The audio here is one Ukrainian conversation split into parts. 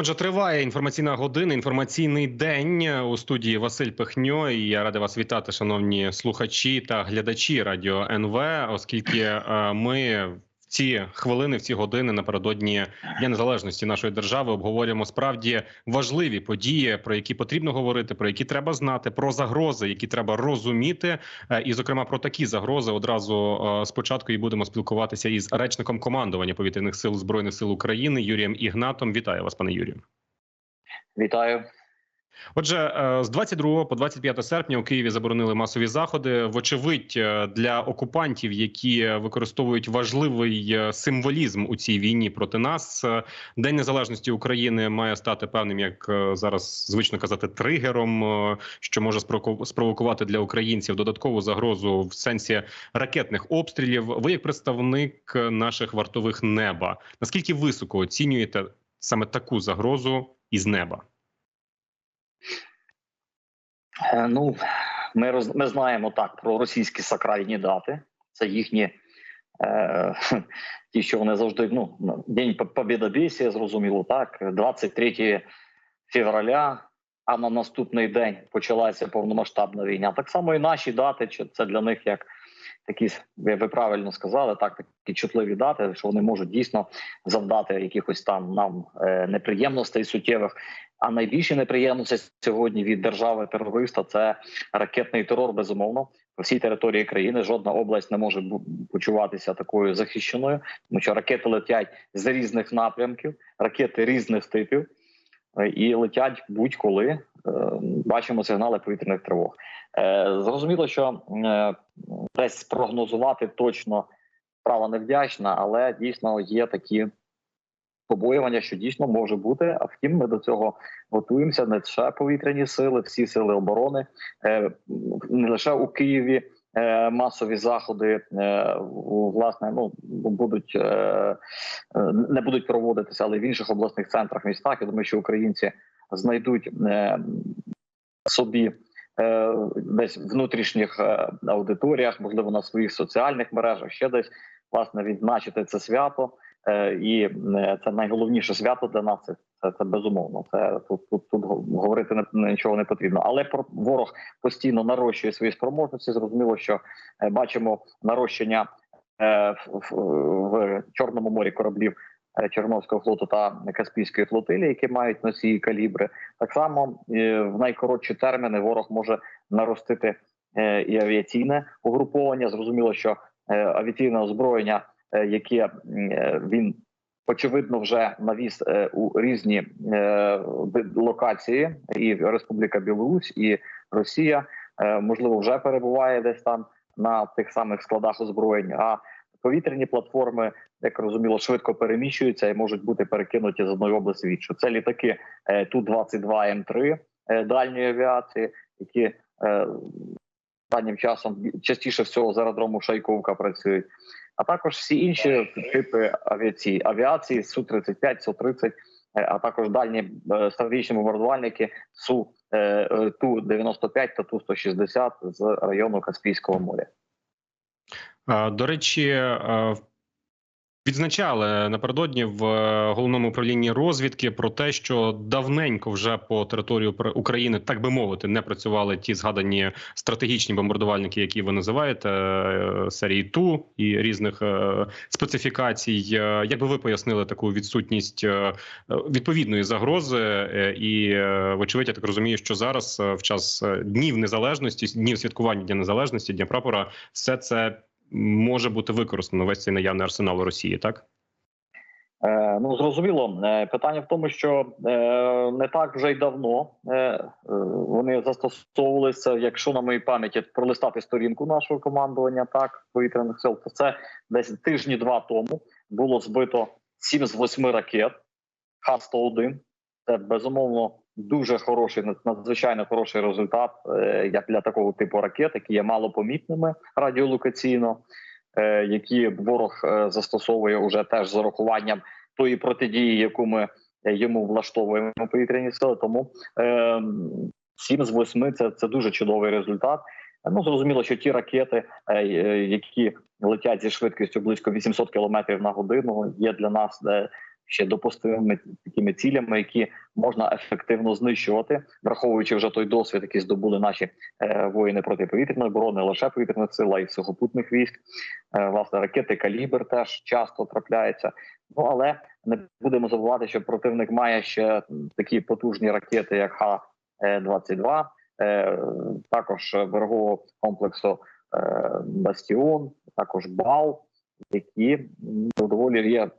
Отже, триває інформаційна година, інформаційний день у студії Василь Пихньо. І я радий вас вітати, шановні слухачі та глядачі радіо НВ, оскільки е, ми ці хвилини, в ці години напередодні Дня незалежності нашої держави обговорюємо справді важливі події, про які потрібно говорити, про які треба знати, про загрози, які треба розуміти. Е, І, зокрема, про такі загрози одразу е, спочатку і будемо спілкуватися із речником командування повітряних сил збройних сил України Юрієм Ігнатом. Вітаю вас, пане Юрію. Вітаю. Отже, е, з 22 по 25 серпня у Києві заборонили масові заходи. Вочевидь, е, для окупантів, які використовують важливий е, символізм у цій війні проти нас, День Незалежності України має стати певним, як зараз звично казати, тригером, що може спровокувати для українців додаткову загрозу в сенсі ракетних обстрілів. Ви, як представник наших вартових неба, наскільки високо оцінюєте саме таку загрозу із неба? Е, Ну, ми роз, ми знаємо так про російські сакральні дати. Це їхні е, ті, що вони завжди ну День Побєдобєсія, зрозуміло, так 23 февраля. А на наступний день почалася повномасштабна війна. Так само і наші дати, це для них як такі, ви ви правильно сказали, так такі чутливі дати, що вони можуть дійсно завдати якихось там нам е, неприємностей суттєвих. А найбільші неприємності сьогодні від держави терориста це ракетний терор. Безумовно, по всій території країни жодна область не може почуватися такою захищеною, тому що ракети летять з різних напрямків, ракети різних типів і летять будь-коли. Е, Бачимо сигнали повітряних тривог. Е, Зрозуміло, що е, десь спрогнозувати точно справа невдячна, але дійсно є такі побоювання, що дійсно може бути. А втім, ми до цього готуємося. Не лише повітряні сили, всі сили оборони, е, не лише у Києві. Е, Масові заходи е, власне ну будуть е, не будуть проводитися, але в інших обласних центрах містах. Я думаю, що українці знайдуть собі десь в внутрішніх аудиторіях, можливо, на своїх соціальних мережах, ще десь власне відзначити це свято. І це найголовніше свято для нас. Це, це, це безумовно. Це тут, тут, тут говорити не, нічого не потрібно. Але про ворог постійно нарощує свої спроможності. Зрозуміло, що е, бачимо нарощення е, в, в, в Чорному морі кораблів е, Чорноморського флоту та Каспійської флотилії, які мають носії калібри. Так само в найкоротші терміни ворог може наростити і авіаційне угруповання. Зрозуміло, що авіаційне озброєння, яке він очевидно вже навіз е, у різні е, локації, і Республіка Білорусь, і Росія, е, можливо, вже перебуває десь там на тих самих складах озброєнь. А повітряні платформи, як розуміло, швидко переміщуються і можуть бути перекинуті з одної області в іншу. Це літаки ту 22 м 3 е, дальньої авіації, які останнім часом частіше всього з аеродрому Шайковка працюють. А також всі інші типи авіації авіації су 35 су 30 а також дальні е, стратегічні бомбардувальники су е, ту 95 та ту 160 з району Каспійського моря. До речі, е, відзначали напередодні в е, головному управлінні розвідки про те, що давненько вже по території Укр- України, так би мовити, не працювали ті згадані стратегічні бомбардувальники, які ви називаєте е, серії ТУ і різних е, специфікацій. Як би ви пояснили таку відсутність відповідної загрози? І вочевидь, я так розумію, що зараз в час днів незалежності, днів святкування Дня Незалежності, Дня прапора, все це може бути використано весь цей наявний арсенал Росії, так? Е, ну зрозуміло, е, питання в тому, що е, не так вже й давно вони застосовувалися. Якщо на моїй пам'яті пролистати сторінку нашого командування, так повітряних сил, то це десь тижні два тому було збито 7 з 8 ракет Х-101. Це безумовно дуже хороший, надзвичайно хороший результат е, як для такого типу ракет, які є малопомітними радіолокаційно е, які ворог е, застосовує уже теж з урахуванням тої протидії, яку ми йому влаштовуємо повітряні сили. Тому 7 з 8 – це, це дуже чудовий результат. Ну зрозуміло, що ті ракети, які летять зі швидкістю близько 800 км на годину, є для нас ще допустимими такими цілями, які можна ефективно знищувати, враховуючи вже той досвід, який здобули наші е, воїни протиповітряної оборони, лише повітряних сил, а й сухопутних військ. Е, власне, ракети калібр теж часто трапляються. Ну але не будемо забувати, що противник має ще такі потужні ракети, як Х-22, е, також берегового комплексу Бастіон, також Бал, які ну, доволі є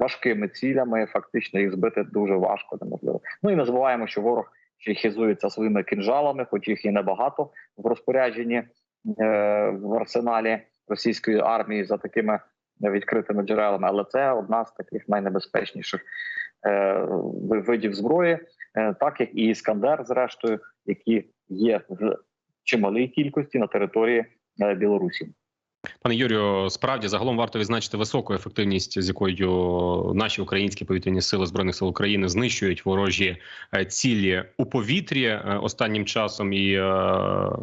важкими цілями. Фактично їх збити дуже важко, неможливо. Ну і не забуваємо, що ворог ще хизується своїми кінжалами, хоч їх і небагато в розпорядженні е, в арсеналі російської армії за такими відкритими джерелами, але це одна з таких найнебезпечніших е, видів зброї, е, так як і Іскандер, зрештою, які є в чималій кількості на території е, Білорусі. Пане Юрію, справді загалом варто відзначити високу ефективність, з якою наші українські повітряні сили збройних сил України знищують ворожі е, цілі у повітрі е, останнім часом. І е,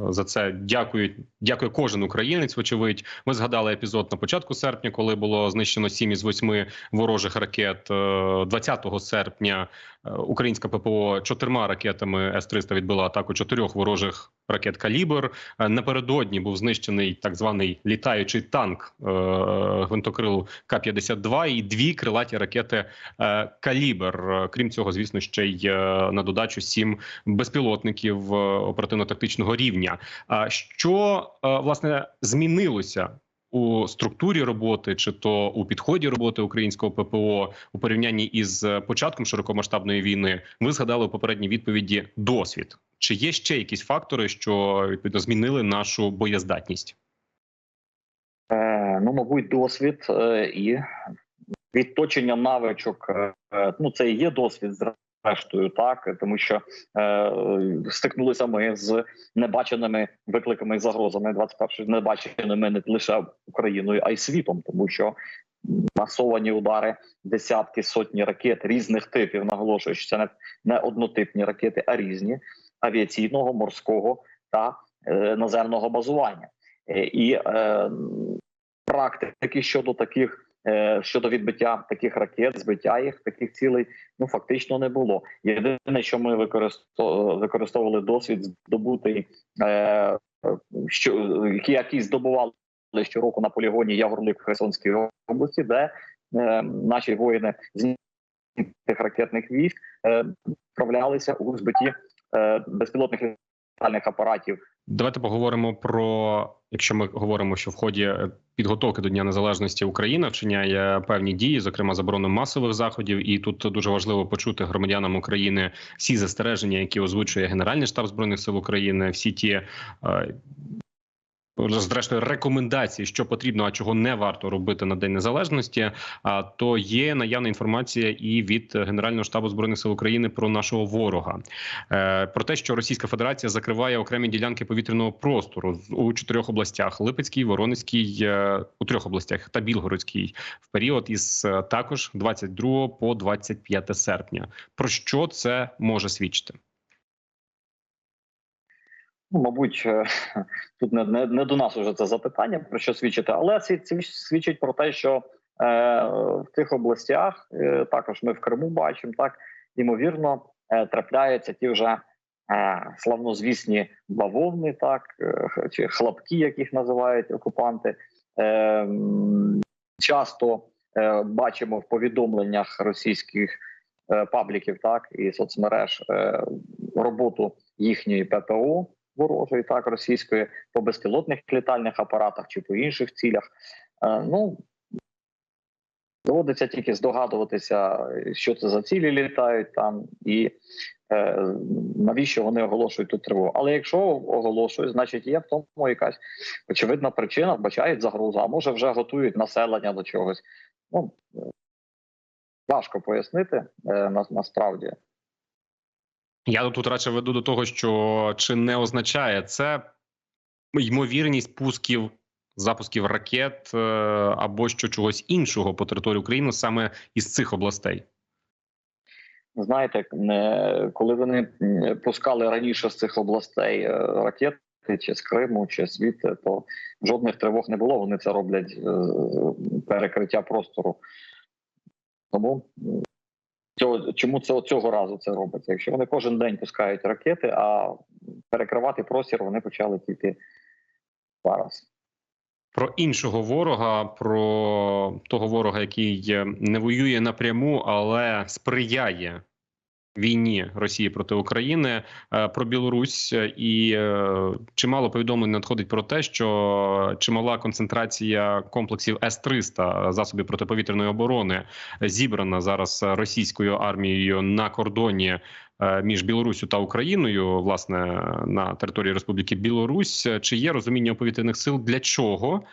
за це дякують. Дякує кожен українець. Вочевидь, ми згадали епізод на початку серпня, коли було знищено 7 із 8 ворожих ракет. Е, 20 серпня українська ППО чотирма ракетами С-300 відбила атаку чотирьох ворожих ракет «Калібр». Е, Напередодні був знищений так званий літаючий танк е, гвинтокрилу К-52 і дві крилаті ракети е, «Калібр». Е, Крім цього, звісно, ще й е, на додачу сім безпілотників е, оперативно-тактичного рівня. Що е, власне змінилося? У структурі роботи чи то у підході роботи українського ППО у порівнянні із початком широкомасштабної війни, ви згадали у попередній відповіді досвід. Чи є ще якісь фактори, що відповідно змінили нашу боєздатність? Е, ну, мабуть, досвід е, і відточення навичок. Е, ну, це і є досвід зрештою, так тому що е, стикнулися ми з небаченими викликами і загрозами 21 небаченими не лише Україною, а й світом, тому що масовані удари, десятки сотні ракет різних типів. Наголошую, що це не, не однотипні ракети, а різні авіаційного, морського та е, наземного базування. Е, і е, практики щодо таких щодо відбиття таких ракет, збиття їх таких цілей, ну фактично не було. Єдине, що ми використовували, досвід здобутий, е, що які здобували щороку на полігоні Ягорлик в Херсонській області, де е, наші воїни з тих ракетних військ е, вправлялися у збитті е, безпілотних літальних апаратів Давайте поговоримо про якщо ми говоримо, що в ході е, підготовки до Дня Незалежності Україна вчиняє певні дії, зокрема заборону масових заходів. І тут дуже важливо почути громадянам України всі застереження, які озвучує Генеральний штаб збройних сил України, всі ті. Зрештою, рекомендації, що потрібно, а чого не варто робити на день незалежності. А то є наявна інформація і від Генерального штабу збройних сил України про нашого ворога, Е, про те, що Російська Федерація закриває окремі ділянки повітряного простору у чотирьох областях: Липецькій, Воронезькій, е, у трьох областях та Білгородській в період із е, також 22 по 25 серпня. Про що це може свідчити? Ну, мабуть, е, тут не, не, не до нас уже це запитання про що свідчити, але свідчить про те, що е, в тих областях е, також ми в Криму бачимо так, ймовірно, е, трапляються ті вже е, славнозвісні бавовни, так е, чи хлопки, яких називають окупанти. Е, часто е, бачимо в повідомленнях російських е, пабліків, так і соцмереж е, роботу їхньої ППО ворожої, так російської по безпілотних літальних апаратах чи по інших цілях. Е, ну доводиться тільки здогадуватися, що це за цілі літають там, і е, навіщо вони оголошують тут тривогу. Але якщо оголошують, значить є в тому якась очевидна причина, вбачають загрозу, а може вже готують населення до чогось. Ну е, важко пояснити е, на, насправді. Я тут радше веду до того, що чи не означає це ймовірність пусків запусків ракет е, або що чогось іншого по території України саме із цих областей. Знаєте, коли вони пускали раніше з цих областей е, ракети, чи з Криму, чи звідти, то жодних тривог не було. Вони це роблять е, перекриття простору. Тому Цього, чому це цього разу це робиться? Якщо вони кожен день пускають ракети, а перекривати простір вони почали тільки зараз. Про іншого ворога, про того ворога, який не воює напряму, але сприяє війні Росії проти України, е, про Білорусь. І е, чимало повідомлень надходить про те, що чимала концентрація комплексів С-300 засобів протиповітряної оборони зібрана зараз російською армією на кордоні між Білоруссю та Україною, власне, на території Республіки Білорусь. Чи є розуміння у повітряних сил для чого?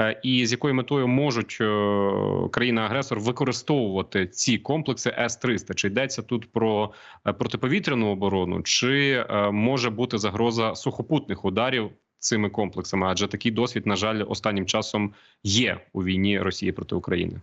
Е, І з якою метою можуть е, країна-агресор використовувати ці комплекси С-300? Чи йдеться тут про е, протиповітряну оборону, чи е, може бути загроза сухопутних ударів цими комплексами? Адже такий досвід, на жаль, останнім часом є у війні Росії проти України.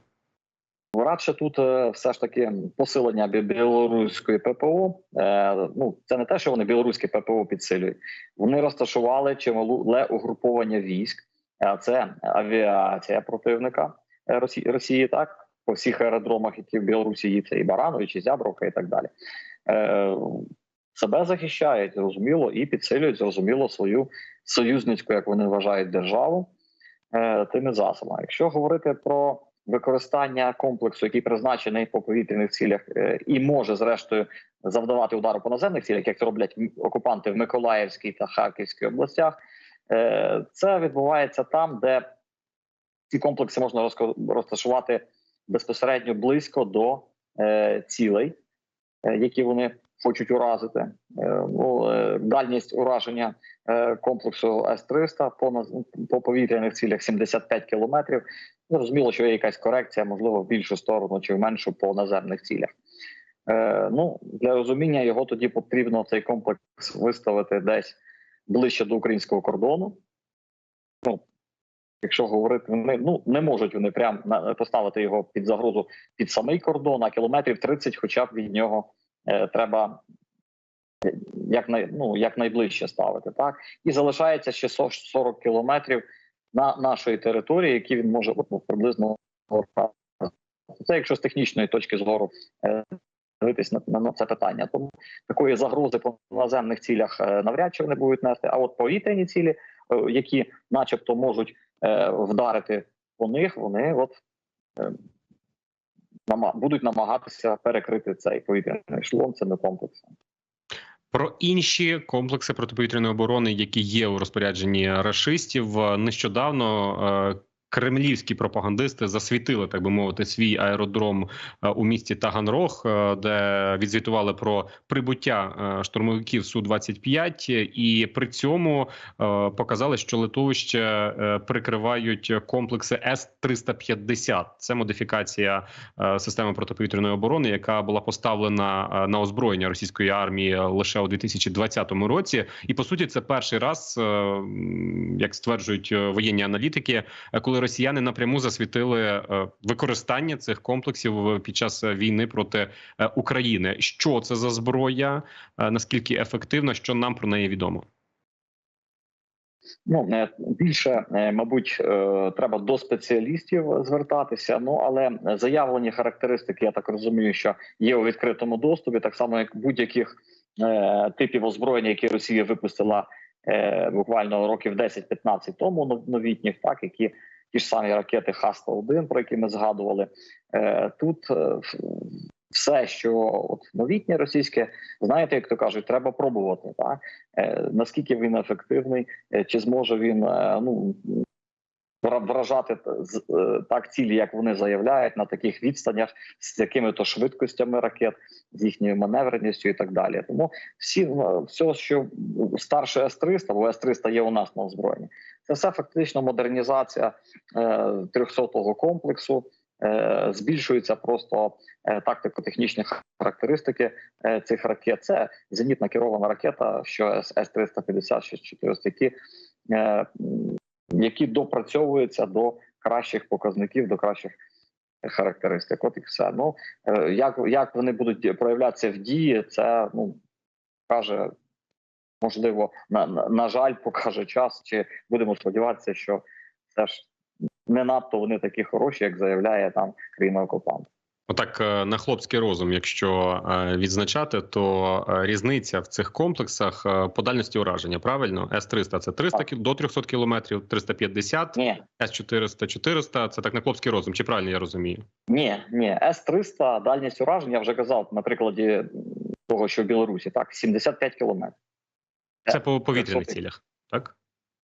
Радше тут е, все ж таки посилення білоруської ППО. Е, ну це не те, що вони білоруське ППО підсилюють. Вони розташували чимале угруповання військ. А це авіація противника е, Росії, Росії, так по всіх аеродромах, які в Білорусі є, це і Баранович, і Зябровка, і так далі. Себе захищають, зрозуміло, і підсилюють зрозуміло свою союзницьку, як вони вважають, державу тими засобами. Якщо говорити про використання комплексу, який призначений по повітряних цілях, е, і може зрештою завдавати удару по наземних цілях, як це роблять окупанти в Миколаївській та Харківській областях. Е, Це відбувається там, де ці комплекси можна розташувати безпосередньо близько до е, цілей, які вони хочуть уразити. Е, Ну, е, дальність ураження е, комплексу С-300 по, наз- по повітряних цілях 75 кілометрів. Зрозуміло, що є якась корекція, можливо, в більшу сторону чи в меншу по наземних цілях. Ну, для розуміння його тоді потрібно цей комплекс виставити десь ближче до українського кордону. Ну, якщо говорити, вони ну не можуть вони прям поставити його під загрозу під самий кордон, а кілометрів 30 хоча б від нього треба е, як, най, ну, як найближче ставити. Так? І залишається ще 40 кілометрів на нашої території, які він може ну, приблизно це якщо з технічної точки зору е, дивитись на, на, на це питання. Тому такої загрози по наземних цілях е, навряд чи вони будуть нести. А от повітряні цілі, е, які, начебто, можуть е, вдарити по них, вони от е, будуть намагатися перекрити цей повітряний шлом цими комплексами. Про інші комплекси протиповітряної оборони, які є у розпорядженні рашистів, е, нещодавно е, кремлівські пропагандисти засвітили, так би мовити, свій аеродром е, у місті Таганрог, е, де відзвітували про прибуття е, штурмовиків су 25 і при цьому показали, що литовище прикривають комплекси С 350 Це модифікація системи протиповітряної оборони, яка була поставлена на озброєння російської армії лише у 2020 році. І по суті, це перший раз, як стверджують воєнні аналітики, е, коли росіяни напряму засвітили е, використання цих комплексів е, під час війни проти е, України. Що це за зброя? Е, Наскільки ефективна? Що нам про неї відомо? Ну е, більше, е, мабуть, е, треба до спеціалістів звертатися. Ну але заявлені характеристики, я так розумію, що є у відкритому доступі, так само як будь-яких е, типів озброєння, які Росія випустила е, буквально років 10-15 тому, новітніх, так які ті ж самі ракети Х-101, про які ми згадували. Е, тут е, все, що от новітнє російське, знаєте, як то кажуть, треба пробувати. Так е, наскільки він ефективний, чи зможе він ну вражати так цілі, як вони заявляють, на таких відстанях з якими то швидкостями ракет, з їхньою маневреністю і так далі. Тому всі все, що старше С-300, бо С-300 є у нас на озброєнні, це все фактично модернізація е, 300-го комплексу. Е, збільшуються просто е, тактико-технічні характеристики е, цих ракет. Це зенітна керована ракета, що С-350, що 400, які, е, які допрацьовуються до кращих показників, до кращих характеристик. От і все. Ну е, як, як вони будуть проявлятися в дії, це ну каже. Можливо, на, на, жаль, покаже час, чи будемо сподіватися, що все ж не надто вони такі хороші, як заявляє там країна окупант. Отак, е, на хлопський розум, якщо е, відзначати, то е, різниця в цих комплексах по дальності ураження. Правильно, С-300 – це 300 Так. до 300 кілометрів, 350, Ні, С-400 – 400 – Це так на хлопський розум. Чи правильно я розумію? ні, ні. С-300, дальність ураження, я вже казав на прикладі того, що в Білорусі, так, 75 кілометрів. Це по повітряних цілях, так?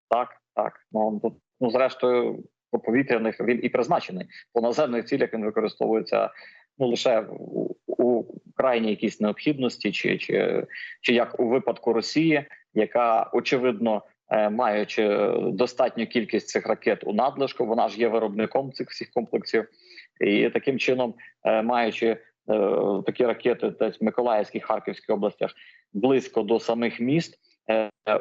Так, так. Ну, тут, ну зрештою, по повітряних він і призначений. По наземних цілях він використовується ну лише у, у крайній якійсь необхідності, чи, чи, чи як у випадку Росії, яка очевидно. е, Маючи достатню кількість цих ракет у надлишку, вона ж є виробником цих всіх комплексів, і таким чином, е, маючи е, такі ракети, десь в Миколаївській Харківській областях близько до самих міст, е,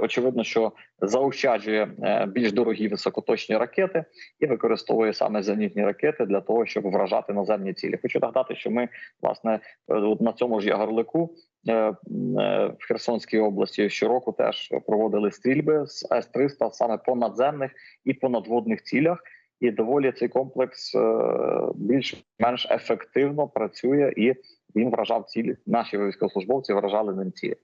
очевидно, що заощаджує е, більш дорогі високоточні ракети і використовує саме зенітні ракети для того, щоб вражати наземні цілі. Хочу нагадати, що ми власне е, на цьому ж Ягорлику е, е, в Херсонській області щороку теж проводили стрільби з С-300 саме по надземних і по надводних цілях. І доволі цей комплекс е, більш-менш ефективно працює і він вражав цілі. Наші військовослужбовці вражали ним цілі.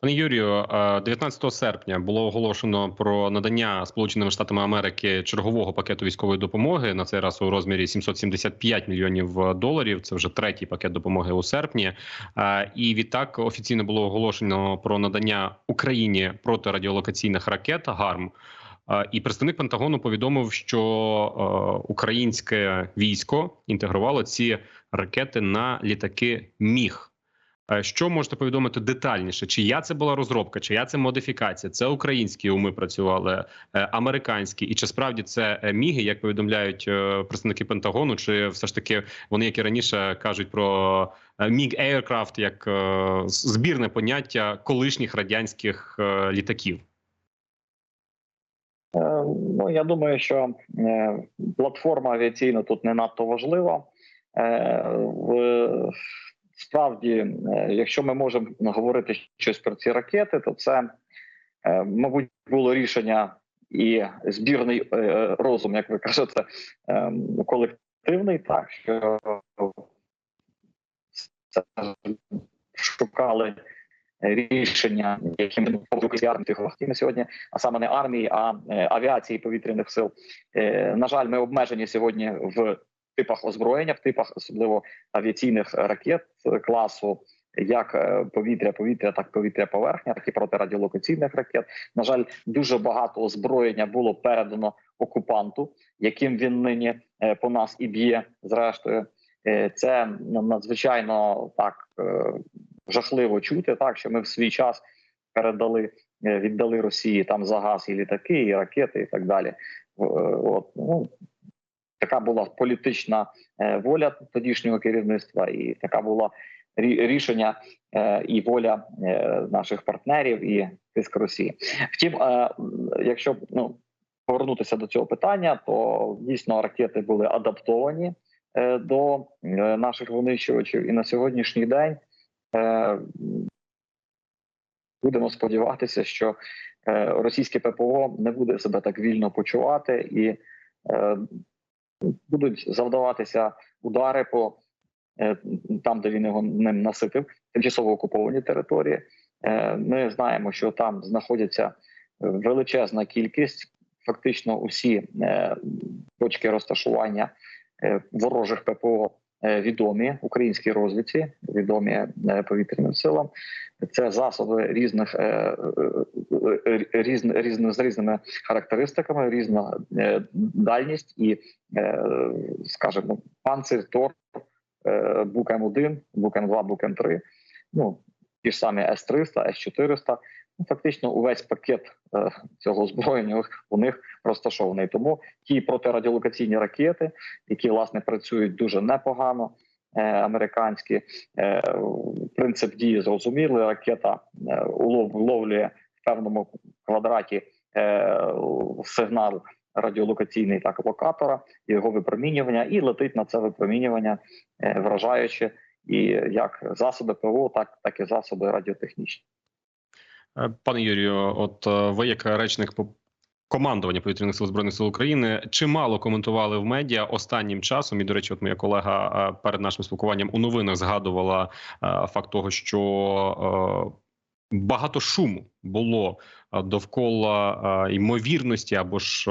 Пане Юрію, е, 19 серпня було оголошено про надання Сполученими Штатами Америки чергового пакету військової допомоги на цей раз у розмірі 775 мільйонів доларів. Це вже третій пакет допомоги у серпні. Е, І відтак офіційно було оголошено про надання Україні протирадіолокаційних ракет ГАРМ. Е, І представник Пентагону повідомив, що е, українське військо інтегрувало ці ракети на літаки Міг. Е, Що можете повідомити детальніше? Чия це була розробка, чия це модифікація? Це українські уми працювали, е, американські, і чи справді це е, міги, як повідомляють представники Пентагону, чи все ж таки вони, як і раніше, кажуть про міг Aircraft як збірне поняття колишніх радянських літаків? Ну я думаю, що платформа авіаційна тут не надто важлива. В- Справді, е, якщо ми можемо говорити щось про ці ракети, то це, е, мабуть, було рішення і збірний е, розум, як ви кажете, колективний, так що це шукали рішення, яким ми сьогодні, а саме не армії, а авіації повітряних сил. На жаль, ми обмежені сьогодні в типах озброєння, в типах особливо авіаційних ракет класу. Як е, повітря, повітря, так повітря поверхня, так і протирадіолокаційних ракет. На жаль, дуже багато озброєння було передано окупанту, яким він нині е, по нас і б'є. Зрештою, Е, це надзвичайно так жахливо чути, так що ми в свій час передали, віддали Росії там за газ і літаки, і ракети, і так далі. От ну така була політична е, воля тодішнього керівництва, і така була рішення е, і воля е, наших партнерів і тиск Росії. Втім, якщо ну повернутися до цього питання, то дійсно ракети були адаптовані до наших винищувачів, і на сьогоднішній день будемо сподіватися, що російське ППО не буде себе так вільно почувати і будуть завдаватися удари по е, там, де він його ним наситив, тимчасово окуповані території. Е, Ми знаємо, що там знаходяться величезна кількість, фактично усі е, точки розташування е, ворожих ППО е, відомі українській розвідці, відомі е, повітряним силам. Це засоби різних е, е, е, різн, різн, з різними характеристиками, різна е, дальність і, е, скажімо, панцир, тор, е, бук М1, бук М2, бук М3, ну ті ж самі С-300, С-400. Ну, фактично, увесь пакет е, цього озброєння у них розташований. Тому ті протирадіолокаційні ракети, які власне працюють дуже непогано, е, американські е, принцип дії зрозумілий. Ракета е, улов, в певному квадраті е, сигнал радіолокаційний так локатора, його випромінювання, і летить на це випромінювання, вражаючи і як засоби ПВО, так, так і засоби радіотехнічні. Е, Пане Юрію, от е, ви як речник командування повітряних сил збройних сил України чимало коментували в медіа останнім часом. І до речі, от моя колега е, перед нашим спілкуванням у новинах згадувала факт того, що багато шуму було довкола ймовірності або ж.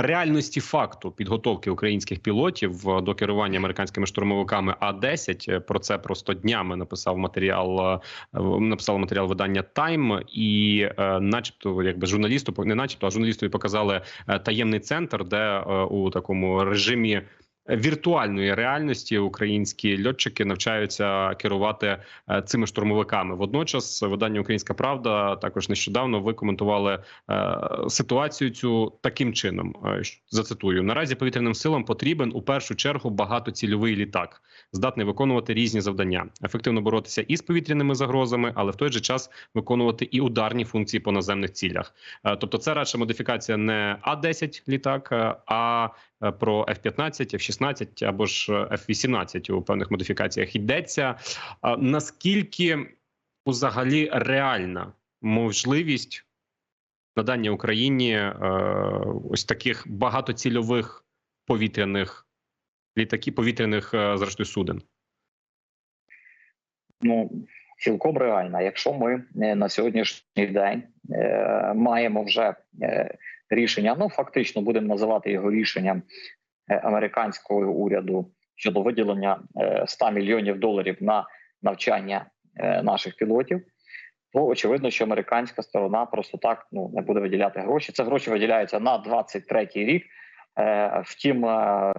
Е, Реальності факту підготовки українських пілотів е, до керування американськими штурмовиками А 10 Е, про це просто днями написав матеріал. Написав Написало матеріал видання Time, і, е, начебто, якби журналісту не начебто, а журналістові показали е, таємний центр, де е, у такому режимі. Віртуальної реальності українські льотчики навчаються керувати е, цими штурмовиками. Водночас, видання Українська Правда також нещодавно ви коментували е, ситуацію цю таким чином. Е, зацитую: наразі повітряним силам потрібен у першу чергу багатоцільовий літак, здатний виконувати різні завдання, ефективно боротися і з повітряними загрозами, але в той же час виконувати і ударні функції по наземних цілях. Тобто, це радше модифікація не А 10 літак, а про F-15, F-16 або ж е, F-18 у певних модифікаціях йдеться. Наскільки взагалі реальна можливість надання Україні е, ось таких багатоцільових повітряних літаків, повітряних е, зрештою суден? Ну цілком реальна. Якщо ми на сьогоднішній день маємо вже рішення, ну фактично будемо називати його рішенням американського уряду щодо виділення е, 100 мільйонів доларів на навчання е, наших пілотів. То очевидно, що американська сторона просто так ну не буде виділяти гроші. Це гроші виділяються на 23-й рік. Е, Втім, е,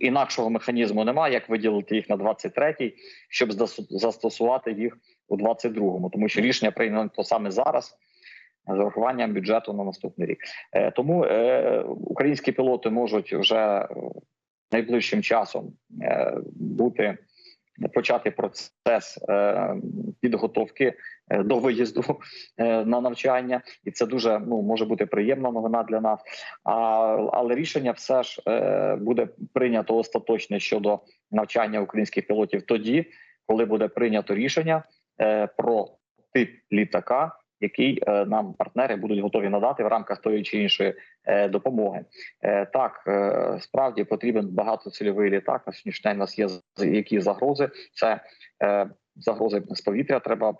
інакшого механізму немає, як виділити їх на 23-й, щоб застосувати їх у 22-му, тому що рішення прийнято саме зараз з урахуванням бюджету на наступний рік. Е, Тому е, українські пілоти можуть вже е, найближчим часом бути почати процес підготовки до виїзду на навчання, і це дуже ну може бути приємна новина для нас. А, але рішення все ж буде прийнято остаточне щодо навчання українських пілотів тоді, коли буде прийнято рішення про тип літака, який е, нам партнери будуть готові надати в рамках тої чи іншої е, допомоги. Е, так справді потрібен багатоцільовий літак. На сьогоднішній день у нас є які загрози. Це загрози з повітря. Треба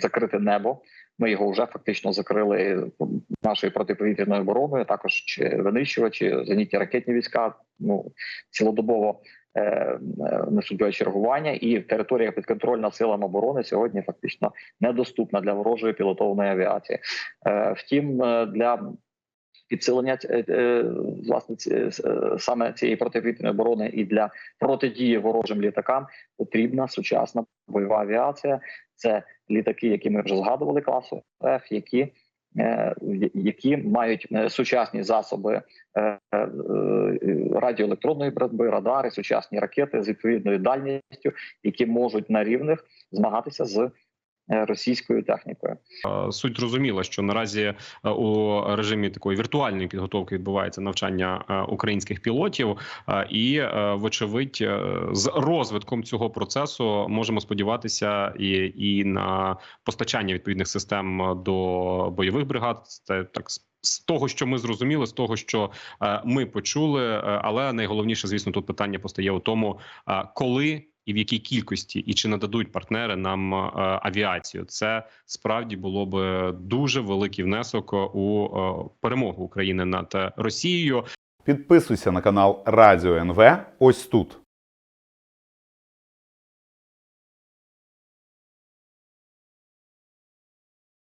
закрити небо. Ми його вже фактично закрили нашою протиповітряною обороною. Також чи винищувачі, зенітні ракетні війська. Ну цілодобово е, е, чергування, і територія підконтрольна силам оборони сьогодні фактично недоступна для ворожої пілотованої авіації. Е, Втім, е, для підсилення власне саме цієї протиповітряної оборони і для протидії ворожим літакам потрібна сучасна бойова авіація. Це літаки, які ми вже згадували класу F, які які мають е, сучасні засоби е, е, радіоелектронної боротьби, радари, сучасні ракети з відповідною дальністю, які можуть на рівних змагатися з е, російською технікою. Е, Суть зрозуміла, що наразі е, у режимі такої віртуальної підготовки відбувається навчання е, українських пілотів, е, і е, вочевидь, е, з розвитком цього процесу можемо сподіватися і, і на постачання відповідних систем до бойових бригад. Це так з- того, що ми зрозуміли, з того, що е, ми почули. е, Але найголовніше, звісно, тут питання постає у тому, е, коли і в якій кількості, і чи нададуть партнери нам е, авіацію. Це справді було б дуже великий внесок у е, перемогу України над Росією. Підписуйся на канал Радіо НВ ось тут.